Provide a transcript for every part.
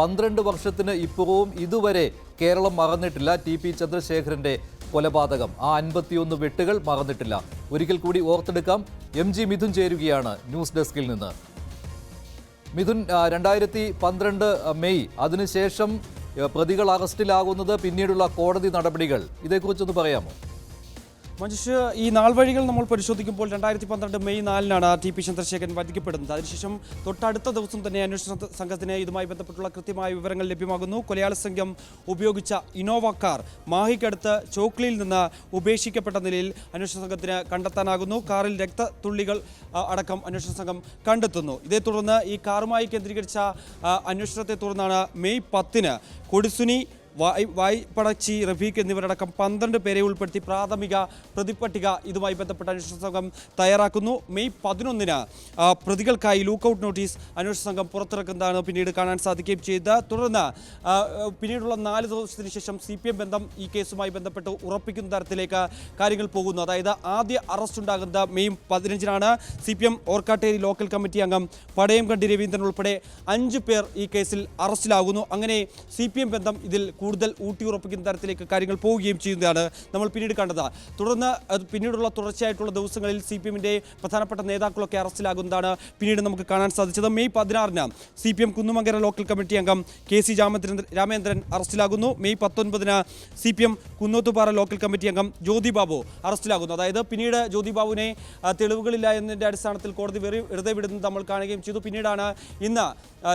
പന്ത്രണ്ട് വർഷത്തിന് ഇപ്പുറവും ഇതുവരെ കേരളം മറന്നിട്ടില്ല ടി പി ചന്ദ്രശേഖരന്റെ കൊലപാതകം. ആ അൻപത്തിയൊന്ന് വെട്ടുകൾ മറന്നിട്ടില്ല. ഒരിക്കൽ കൂടി ഓർത്തെടുക്കാം. എം ജി മിഥുൻ ചേരുകയാണ് ന്യൂസ് ഡെസ്കിൽ നിന്ന്. മിഥുൻ രണ്ടായിരത്തി പന്ത്രണ്ട് മെയ്. അതിനുശേഷം പ്രതികൾ അറസ്റ്റിലാകുന്നത് പിന്നീടുള്ള കോടതി നടപടികൾ. ഇതേക്കുറിച്ചൊന്ന് പറയാമോ? മഞ്ജുഷ് ഈ നാൾ വഴികൾ നമ്മൾ പരിശോധിക്കുമ്പോൾ രണ്ടായിരത്തി പന്ത്രണ്ട് മെയ് നാലിനാണ് ടി പി ചന്ദ്രശേഖരൻ വധിക്കപ്പെടുന്നത്. അതിനുശേഷം തൊട്ടടുത്ത ദിവസം തന്നെ അന്വേഷണ സംഘത്തിന് ഇതുമായി ബന്ധപ്പെട്ടുള്ള കൃത്യമായ വിവരങ്ങൾ ലഭ്യമാകുന്നു. കൊലയാളി സംഘം ഉപയോഗിച്ച ഇനോവ കാർ മാഹിക്കടുത്ത് ചോക്ലിയിൽ നിന്ന് ഉപേക്ഷിക്കപ്പെട്ട നിലയിൽ അന്വേഷണ സംഘത്തിന് കണ്ടെത്താനാകുന്നു. കാറിൽ രക്തത്തുള്ളികൾ അടക്കം അന്വേഷണ സംഘം കണ്ടെത്തുന്നു. ഇതേ തുടർന്ന് ഈ കാറുമായി കേന്ദ്രീകരിച്ച അന്വേഷണത്തെ തുടർന്നാണ് മെയ് പത്തിന് കൊടിസുനി വായ് വായ്പടച്ചി റഫീഖ് എന്നിവരടക്കം പന്ത്രണ്ട് പേരെ ഉൾപ്പെടുത്തി പ്രാഥമിക പ്രതിപട്ടിക ഇതുമായി ബന്ധപ്പെട്ട അന്വേഷണ സംഘം തയ്യാറാക്കുന്നു. മെയ് പതിനൊന്നിന് പ്രതികൾക്കായി ലൂക്കൌട്ട് നോട്ടീസ് അന്വേഷണ സംഘം പുറത്തിറക്കുന്നതാണ് പിന്നീട് കാണാൻ സാധിക്കുകയും ചെയ്ത് തുടർന്ന് പിന്നീടുള്ള നാല് ദിവസത്തിന് ശേഷം സി പി എം ബന്ധം ഈ കേസുമായി ബന്ധപ്പെട്ട് ഉറപ്പിക്കുന്ന തരത്തിലേക്ക് കാര്യങ്ങൾ പോകുന്നു. അതായത് ആദ്യ അറസ്റ്റ് ഉണ്ടാകുന്നത് മെയ് പതിനഞ്ചിനാണ്. C P M Orkkatteri local committee അംഗം പടയം കണ്ടി രവീന്ദ്രൻ ഉൾപ്പെടെ അഞ്ച് പേർ ഈ കേസിൽ അറസ്റ്റിലാകുന്നു. അങ്ങനെ സി ബന്ധം ഇതിൽ കൂടുതൽ ഊട്ടിയുറപ്പിക്കുന്ന തരത്തിലേക്ക് കാര്യങ്ങൾ പോവുകയും ചെയ്യുന്നതാണ് നമ്മൾ പിന്നീട് കണ്ടത്. തുടർന്ന് പിന്നീടുള്ള തുടർച്ചയായിട്ടുള്ള ദിവസങ്ങളിൽ സി പി എമ്മിന്റെ പ്രധാനപ്പെട്ട നേതാക്കളൊക്കെ അറസ്റ്റിലാകുന്നതാണ് പിന്നീട് നമുക്ക് കാണാൻ സാധിച്ചത്. മെയ് പതിനാറിന് C P M Kunnumangara local committee അംഗം കെ സി രാമചന്ദ്രൻ രാമേന്ദ്രൻ അറസ്റ്റിലാകുന്നു. മെയ് പത്തൊൻപതിന് C P M Kunnothupara local committee അംഗം ജ്യോതി ബാബു അറസ്റ്റിലാകുന്നു. അതായത് പിന്നീട് ജ്യോതി ബാബുവിനെ തെളിവുകളില്ല എന്നതിന്റെ അടിസ്ഥാനത്തിൽ കോടതി വെറി വെറുതെ വിടുന്നത് നമ്മൾ കാണുകയും ചെയ്തു. പിന്നീടാണ് ഇന്ന്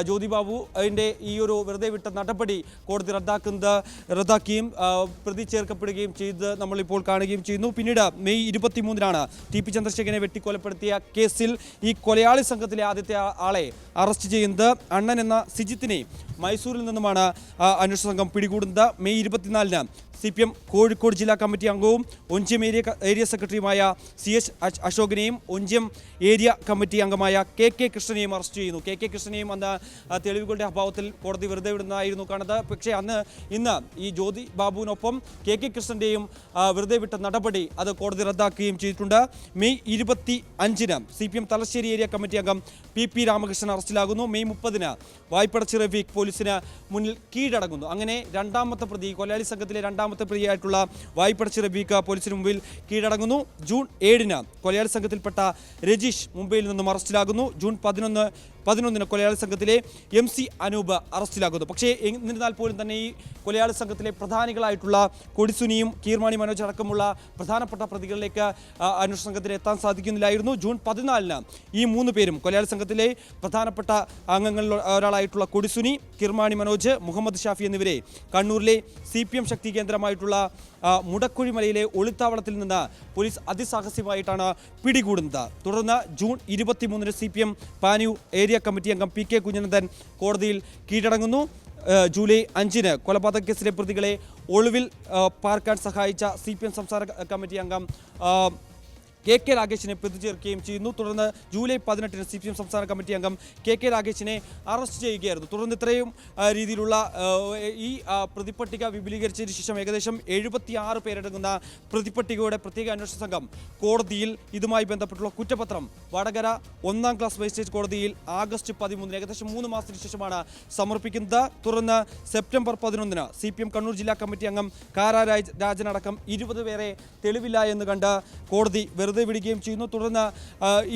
ജ്യോതി ബാബു അതിന്റെ ഈ ഒരു വെറുതെ വിട്ട നടപടി കോടതി റദ്ദാക്കുന്നത് റദ്ദാക്കുകയും ആ, പ്രതി ചേർക്കപ്പെടുകയും ചെയ്ത് നമ്മളിപ്പോൾ കാണുകയും ചെയ്യുന്നു. പിന്നീട് മെയ് ഇരുപത്തിമൂന്നിനാണ് ടി പി ചന്ദ്രശേഖരനെ വെട്ടിക്കൊലപ്പെടുത്തിയ കേസിൽ ഈ കൊലയാളി സംഘത്തിലെ ആദ്യത്തെ ആളെ അറസ്റ്റ് ചെയ്യുന്നത് അണ്ണൻ എന്ന സിജിത്തിനെ മൈസൂരിൽ നിന്നുമാണ് അന്വേഷണ സംഘം പിടികൂടുന്നത്. മെയ് ഇരുപത്തിനാലിന് സി പി എം കോഴിക്കോട് ജില്ലാ കമ്മിറ്റി അംഗവും ഒഞ്ചിയം ഏരിയ ഏരിയ സെക്രട്ടറിയുമായ സി എച്ച് അശോകനെയും ഒഞ്ചിയം ഏരിയ കമ്മിറ്റി അംഗമായ കെ കെ കൃഷ്ണനെയും അറസ്റ്റ് ചെയ്യുന്നു. കെ കെ കൃഷ്ണനെയും അന്ന് തെളിവുകളുടെ അഭാവത്തിൽ കോടതി വെറുതെ വിടുന്നതായിരുന്നു കാണുന്നത്. പക്ഷേ അന്ന് ഇന്ന് ഈ ജ്യോതി ബാബുവിനൊപ്പം കെ കെ കൃഷ്ണന്റെയും വെറുതെ വിട്ട നടപടി അത് കോടതി റദ്ദാക്കുകയും ചെയ്തിട്ടുണ്ട്. മെയ് ഇരുപത്തി അഞ്ചിന് C P M Thalassery area committee അംഗം പി പി രാമകൃഷ്ണൻ അറസ്റ്റിലാകുന്നു. മെയ് മുപ്പതിന് വായ്പടച്ചി റഫീഖ് പോലീസിന് മുന്നിൽ കീഴടങ്ങുന്നു. അങ്ങനെ രണ്ടാമത്തെ പ്രതി കൊലയാളി സംഘത്തിലെ രണ്ടാമത്തെ പ്രതിയായിട്ടുള്ള വായ്പടച്ചി റബീക്ക പോലീസിന് മുമ്പിൽ കീഴടങ്ങുന്നു. ജൂൺ ഏഴിന് കൊലയാളി സംഘത്തിൽപ്പെട്ട രജീഷ് മുംബൈയിൽ നിന്നും അറസ്റ്റിലാകുന്നു. ജൂൺ പതിനൊന്ന് പതിനൊന്നിന് കൊലയാളി സംഘത്തിലെ എം സി അനൂപ് അറസ്റ്റിലാകുന്നു. പക്ഷേ എന്നിരുന്നാൽ പോലും തന്നെ ഈ കൊലയാളി സംഘത്തിലെ പ്രധാനികളായിട്ടുള്ള കൊടിസുനിയും കീർമാണി മനോജ് അടക്കമുള്ള പ്രധാനപ്പെട്ട പ്രതികളിലേക്ക് അന്വേഷണ സംഘത്തിന് എത്താൻ സാധിക്കുന്നില്ലായിരുന്നു. ജൂൺ പതിനാലിന് ഈ മൂന്ന് പേരും കൊലയാളി സംഘത്തിലെ പ്രധാനപ്പെട്ട അംഗങ്ങളിൽ ഒരാളായിട്ടുള്ള കൊടിസുനി കിർമാണി മനോജ് മുഹമ്മദ് ഷാഫി എന്നിവരെ കണ്ണൂരിലെ സി പി എം ശക്തി കേന്ദ്രമായിട്ടുള്ള മുടക്കുഴിമലയിലെ ഒളിത്താവളത്തിൽ നിന്ന് പോലീസ് അതിസാഹസ്യമായിട്ടാണ് പിടികൂടുന്നത്. തുടർന്ന് ജൂൺ ഇരുപത്തിമൂന്നിന് C P M Panoor area committee അംഗം പി കെ കുഞ്ഞനന്ദൻ കോടതിയിൽ കീഴടങ്ങുന്നു. ജൂലൈ അഞ്ചിന് കൊലപാതക കേസിലെ പ്രതികളെ ഒളിവിൽ പാർക്കാൻ സഹായിച്ച സി പി എം സംസ്ഥാന കമ്മിറ്റി അംഗം കെ കെ രാഗേഷിനെ പ്രതി ചേർക്കുകയും ചെയ്യുന്നു. തുടർന്ന് ജൂലൈ പതിനെട്ടിന് സി പി എം സംസ്ഥാന കമ്മിറ്റി അംഗം കെ കെ രാഗേഷിനെ അറസ്റ്റ് ചെയ്യുകയായിരുന്നു. തുടർന്ന് ഇത്രയും രീതിയിലുള്ള ഈ പ്രതിപട്ടിക വിപുലീകരിച്ചതിന് ശേഷം ഏകദേശം എഴുപത്തി ആറ് പേരടങ്ങുന്ന പ്രതിപട്ടികയുടെ പ്രത്യേക അന്വേഷണ സംഘം കോടതിയിൽ ഇതുമായി ബന്ധപ്പെട്ടുള്ള കുറ്റപത്രം വടകര ഒന്നാം ക്ലാസ് മജിസ്ട്രേറ്റ് കോടതിയിൽ ആഗസ്റ്റ് പതിമൂന്നിന് ഏകദേശം മൂന്ന് മാസത്തിന് ശേഷമാണ് സമർപ്പിക്കുന്നത്. തുടർന്ന് സെപ്റ്റംബർ പതിനൊന്നിന് സി പി എം കണ്ണൂർ ജില്ലാ കമ്മിറ്റി അംഗം കാരാ രാജനടക്കം ഇരുപത് പേരെ തെളിവില്ല എന്ന് കണ്ട് കോടതി വെറുതെ വിടുകയും ചെയ്യുന്നു. തുടർന്ന്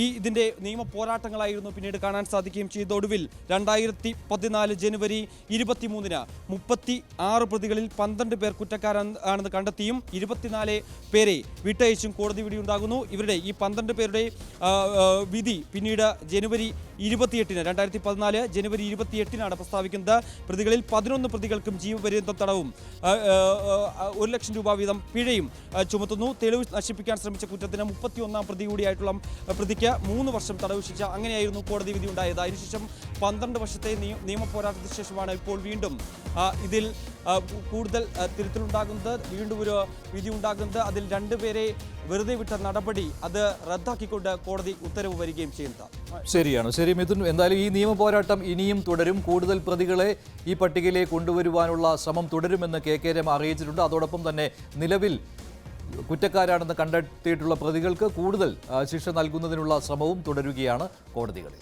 ഈ ഇതിന്റെ നിയമ പോരാട്ടങ്ങളായിരുന്നു പിന്നീട് കാണാൻ സാധിക്കുകയും ചെയ്ത ഒടുവിൽ രണ്ടായിരത്തി പതിനാല് ജനുവരി ഇരുപത്തിമൂന്നിന് മുപ്പത്തി ആറ് പ്രതികളിൽ പന്ത്രണ്ട് പേർ കുറ്റക്കാരാണെന്ന് കണ്ടെത്തിയും ഇരുപത്തിനാല് പേരെ വിട്ടയച്ചും കോടതി വിധി ഉണ്ടാകുന്നു ഇവരുടെ ഈ പന്ത്രണ്ട് പേരുടെ വിധി പിന്നീട് ജനുവരി ഇരുപത്തിയെട്ടിന് രണ്ടായിരത്തി പതിനാല് ജനുവരി ഇരുപത്തിയെട്ടിനാണ് പ്രസ്താവിക്കുന്നത്. പ്രതികളിൽ പതിനൊന്ന് പ്രതികൾക്കും ജീവപര്യന്തം തടവും ഒരു ലക്ഷം രൂപ വീതം പിഴയും ചുമത്തുന്നു. തെളിവ് നശിപ്പിക്കാൻ ശ്രമിച്ച കുറ്റത്തിന് മുപ്പത്തിയൊന്നാം പ്രതി കൂടിയായിട്ടുള്ള പ്രതിക്ക് മൂന്ന് വർഷം തടവ് ശിക്ഷ അങ്ങനെയായിരുന്നു കോടതി വിധി ഉണ്ടായത്. അതിനുശേഷം പന്ത്രണ്ട് വർഷത്തെ നിയ- നിയമ പോരാട്ടത്തിന് ശേഷമാണ് ഇപ്പോൾ വീണ്ടും ഇതിൽ കൂടുതൽ തിരുത്തലുണ്ടാകുന്നത്. വീണ്ടും ഒരു വിധി ഉണ്ടാകുന്നത്. അതിൽ രണ്ടുപേരെ വെറുതെ വിട്ട നടപടി അത് റദ്ദാക്കിക്കൊണ്ട് കോടതി ഉത്തരവ് വരികയും ചെയ്യുന്നത്. ശരിയാണ്. ശരി മിഥുൻ. എന്തായാലും ഈ നിയമ പോരാട്ടം ഇനിയും തുടരും. കൂടുതൽ പ്രതികളെ ഈ പട്ടികയിലേക്ക് കൊണ്ടുവരുവാനുള്ള ശ്രമം തുടരുമെന്ന് കെ കെ രമ അറിയിച്ചിട്ടുണ്ട്. അതോടൊപ്പം തന്നെ നിലവിൽ കുറ്റക്കാരാണെന്ന് കണ്ടെത്തിയിട്ടുള്ള പ്രതികൾക്ക് കൂടുതൽ ശിക്ഷ നൽകുന്നതിനുള്ള ശ്രമവും തുടരുകയാണ് കോടതികളിൽ.